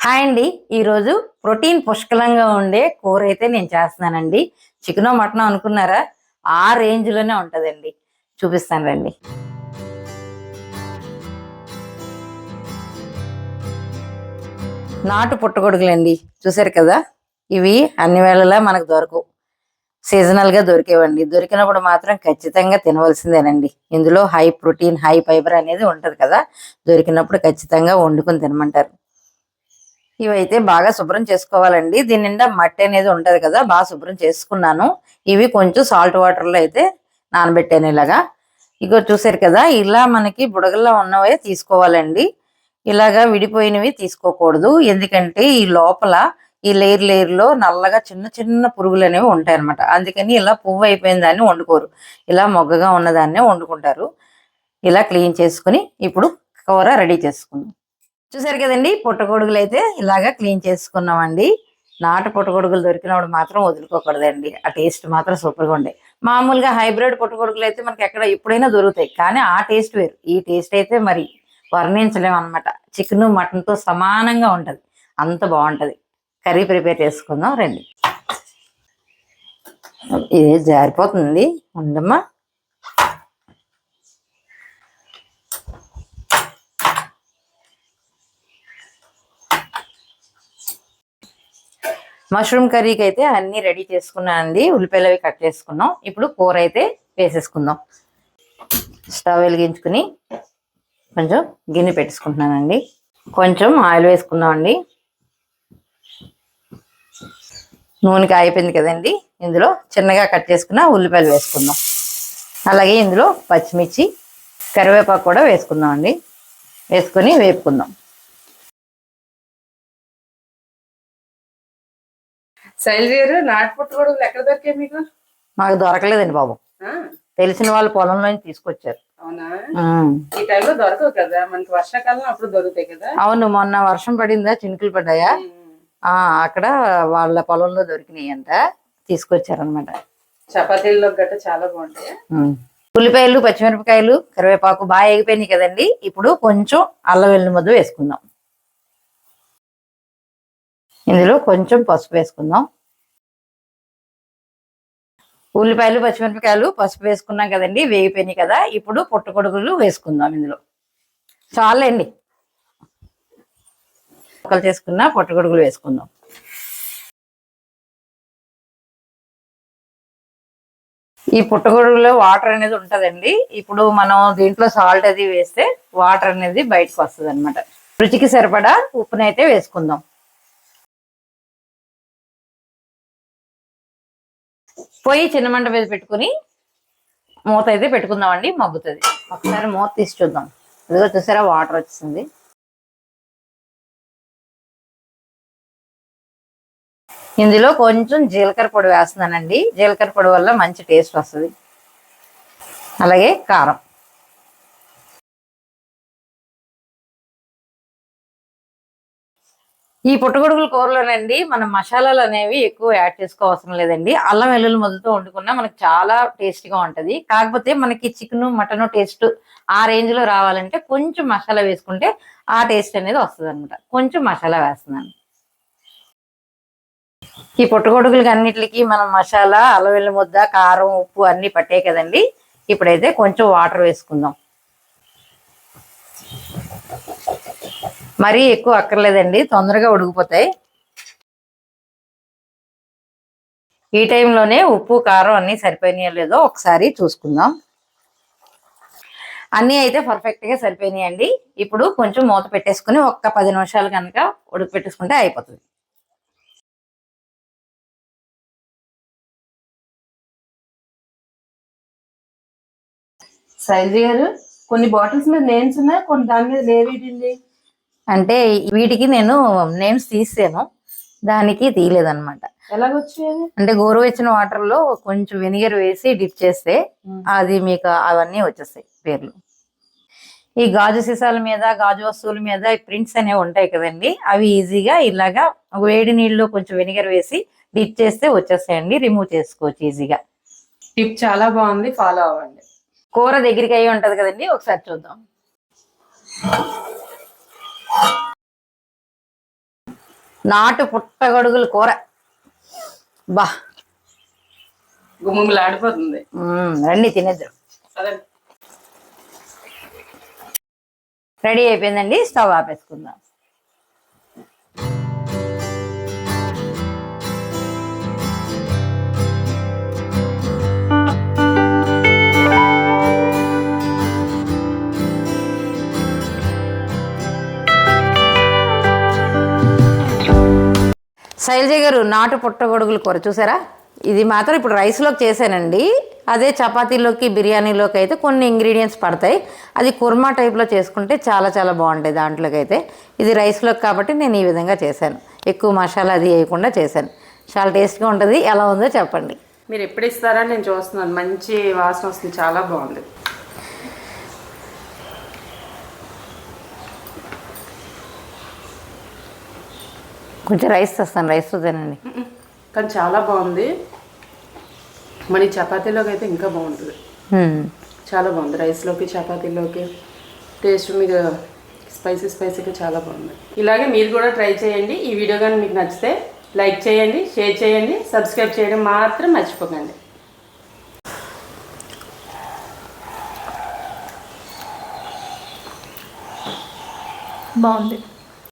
Hi అండి. ఈరోజు protein పుష్కలంగా ఉండే కూర అయితే నేను చేస్తున్నానండి. చికెన్ మటన్ అనుకున్నారా? ఆ రేంజ్లోనే ఉంటుందండి. ఉంటదండి చూపిస్తాను రండి. నాటు పుట్టగొడుగులండి. చూసారు కదా? ఇవి అన్ని వేళలా మనకు దొరకవు. సీజనల్గా దొరికేవండి. దొరికినప్పుడు మాత్రం ఖచ్చితంగా తినవలసిందేనండి. ఇందులో హై ప్రోటీన్ హై ఫైబర్ అనేది ఉంటుంది కదా? దొరికినప్పుడు ఖచ్చితంగా వండుకొని తినమంటారు. ఇవైతే బాగా శుభ్రం చేసుకోవాలండి. దీని నిండా మట్టి అనేది ఉంటది కదా బాగా శుభ్రం చేసుకున్నాను. ఇవి కొంచెం సాల్ట్ వాటర్లో అయితే నానబెట్టాను ఇలాగా. ఇగో చూసారు కదా ఇలా మనకి బుడగల్లో ఉన్నవే తీసుకోవాలండి. ఇలాగా విడిపోయినవి తీసుకోకూడదు. ఎందుకంటే ఈ లోపల ఈ లేయర్ లేయర్లో నల్లగా చిన్న చిన్న పురుగులు అనేవి ఉంటాయన్నమాట. అందుకని ఇలా పువ్వు అయిపోయిన దాన్ని వండుకోరు. ఇలా మొగ్గగా ఉన్నదాన్నే వండుకుంటారు. ఇలా క్లీన్ చేసుకుని ఇప్పుడు కూర రెడీ చేసుకుందాం. చూసారు కదండి పుట్టగొడుగులు అయితే ఇలాగా క్లీన్ చేసుకున్నామండి. నాటు పుట్టగొడుగులు దొరికినప్పుడు మాత్రం వదులుకోకూడదండి. ఆ టేస్ట్ మాత్రం సూపర్గా ఉండే. మామూలుగా హైబ్రిడ్ పుట్టగొడుగులు అయితే మనకి ఎక్కడ ఎప్పుడైనా దొరుకుతాయి కానీ ఆ టేస్ట్ వేరు. ఈ టేస్ట్ అయితే మరి వర్ణించలేము అనమాట చికెన్ మటన్తో సమానంగా ఉంటుంది. అంత బాగుంటుంది. కర్రీ ప్రిపేర్ చేసుకుందాం రండి. ఇది జారిపోతుంది ఉండమ్మా మష్రూమ్ కర్రీకి అయితే అన్ని రెడీ చేసుకున్నానండి. ఉల్లిపాయలు అవి కట్ చేసుకున్నాం. ఇప్పుడు కూర అయితే వేసేసుకుందాం. స్టవ్ వెలిగించుకుని కొంచెం గిన్నె పెట్టేసుకుంటున్నానండి. కొంచెం ఆయిల్ వేసుకుందామండి. నూనెకి అయిపోయింది కదండి. ఇందులో చిన్నగా కట్ చేసుకున్న ఉల్లిపాయలు వేసుకుందాం. అలాగే ఇందులో పచ్చిమిర్చి కరివేపాకు కూడా వేసుకుందాం అండి వేసుకొని వేపుకుందాం. శైలి గారు నాటు పుట్టగొడుగులు ఎక్కడ దొరికాయి మీకు? మాకు దొరకలేదండి బాబు. తెలిసిన వాళ్ళు పొలంలో తీసుకొచ్చారు. అవునా. ఈ టైంలో దొరకవు కదా? మనకి వర్షాకాలం అప్పుడు దొరుకుతాయి కదా? అవును మొన్న వర్షం పడిందా? చినుకులు పడ్డాయా. ఆ అక్కడ వాళ్ళ పొలంలో దొరికినాయి అంట తీసుకొచ్చారనమాట చపాతీల్లో గట్ట చాలా బాగుంటాయి. ఉల్లిపాయలు పచ్చిమిరపకాయలు కరివేపాకు బాగా ఎగిపోయినాయి కదండి. ఇప్పుడు కొంచెం అల్లం వెల్లుల్లి ముద్ద వేసుకుందాం. ఇందులో కొంచెం పసుపు వేసుకుందాం. ఉల్లిపాయలు పచ్చిమిరపకాయలు పసుపు వేసుకున్నాం కదండి వేగిపోయినాయి కదా. ఇప్పుడు పుట్టగొడుగులు వేసుకుందాం ఇందులో. చాలండి. ముక్కలు చేసుకున్న పుట్టగొడుగులు వేసుకుందాం. ఈ పుట్టగొడుగులో వాటర్ అనేది ఉంటుందండి. ఇప్పుడు మనం దీంట్లో సాల్ట్ అది వేస్తే వాటర్ అనేది బయటకు వస్తుంది రుచికి సరిపడా ఉప్పునైతే వేసుకుందాం. పొయ్యి చిన్న మంట మీద పెట్టుకుని మూత అయితే పెట్టుకుందామండి మగ్గుతుంది. ఒకసారి మూత తీసి చూద్దాం. ఇదిగో చూసారా వాటర్ వచ్చింది ఇందులో కొంచెం జీలకర్ర పొడి వేస్తున్నానండి. జీలకర్ర పొడి వల్ల మంచి టేస్ట్ వస్తుంది. అలాగే కారం. ఈ పుట్టగొడుగుల కూరలోనండి మనం మసాలాలు అనేవి ఎక్కువ యాడ్ చేసుకోవాల్సిన లేదండి. అల్లం వెల్లుల్లి మొదలుతో వండుకున్నా మనకి చాలా టేస్టీగా ఉంటది. కాకపోతే మనకి చికెన్ మటన్ టేస్ట్ ఆ రేంజ్లో రావాలంటే కొంచెం మసాలా వేసుకుంటే ఆ టేస్ట్ అనేది వస్తుంది అనమాట కొంచెం మసాలా వేస్తున్నాను. ఈ పుట్టగొడుగులకి అన్నిటికి మనం మసాలా అల్లం వెల్లుల్లి ముద్ద కారం ఉప్పు అన్ని పట్టాయి కదండి. ఇప్పుడైతే కొంచెం వాటర్ వేసుకుందాం. మరీ ఎక్కువ అక్కర్లేదండి తొందరగా ఉడికిపోతాయి. ఈ టైంలోనే ఉప్పు కారం అన్ని సరిపోయినాయో లేదో ఒకసారి చూసుకుందాం. అన్నీ అయితే పర్ఫెక్ట్గా సరిపోయినాయండి. ఇప్పుడు కొంచెం మూత పెట్టేసుకుని ఒక్క పది నిమిషాలు కనుక ఉడికి పెట్టేసుకుంటే అయిపోతుంది. సైజు గారు కొన్ని బాటిల్స్ మీద నేమ్స్ ఉన్నాయి కొన్ని దాని మీద లేవేటింది అంటే వీటికి నేను నేమ్స్ తీసాను దానికి తీయలేదన్నమాట. అంటే గోరువెచ్చిన వాటర్లో కొంచెం వెనిగర్ వేసి డిప్ చేస్తే అది మీకు అవన్నీ వచ్చేస్తాయి పేర్లు. ఈ గాజు సీసాల మీద గాజు వస్తువుల మీద ప్రింట్స్ అనేవి ఉంటాయి కదండి. అవి ఈజీగా ఇలాగా వేడి నీళ్ళు కొంచెం వెనిగర్ వేసి డిప్ చేస్తే వచ్చేస్తాయండి. రిమూవ్ చేసుకోవచ్చు ఈజీగా. టిప్ చాలా బాగుంది. ఫాలో అవ్వండి. కూర దగ్గరికి అయి ఉంటది కదండి. ఒకసారి చూద్దాం. నాటు పుట్టగొడుగుల కూర. బా. రండి తినేద్దాం. అదే రెడీ అయిపోయిందండి స్టవ్ ఆపేసుకుందాం. శైలజ గారు నాటు పుట్టగొడుగుల కూర చూసారా? ఇది మాత్రం ఇప్పుడు రైస్లోకి చేశానండి. అదే చపాతీలోకి బిర్యానీలోకి అయితే కొన్ని ఇంగ్రీడియంట్స్ పడతాయి. అది కుర్మా టైప్లో చేసుకుంటే చాలా చాలా బాగుంటాయి దాంట్లోకి అయితే ఇది రైస్లోకి కాబట్టి నేను ఈ విధంగా చేశాను. ఎక్కువ మసాలా అది వేయకుండా చేశాను. చాలా టేస్ట్గా ఉంటుంది. ఎలా ఉందో చెప్పండి. మీరు ఎప్పుడు ఇస్తారా నేను చూస్తున్నాను. మంచి వాసన వస్తుంది. చాలా బాగుంది. కొంచెం రైస్ తెస్తాను రైస్తో తినండి. కానీ చాలా బాగుంది. మన ఈ చపాతీలోకి అయితే ఇంకా బాగుంటుంది. చాలా బాగుంది. రైస్లోకి చపాతీలోకి టేస్ట్ మీకు స్పైసీ స్పైసీగా చాలా బాగుంది. ఇలాగే మీరు కూడా ట్రై చేయండి. ఈ వీడియో కానీ మీకు నచ్చితే లైక్ చేయండి షేర్ చేయండి సబ్స్క్రైబ్ చేయడం మాత్రం మర్చిపోకండి. బాగుంది.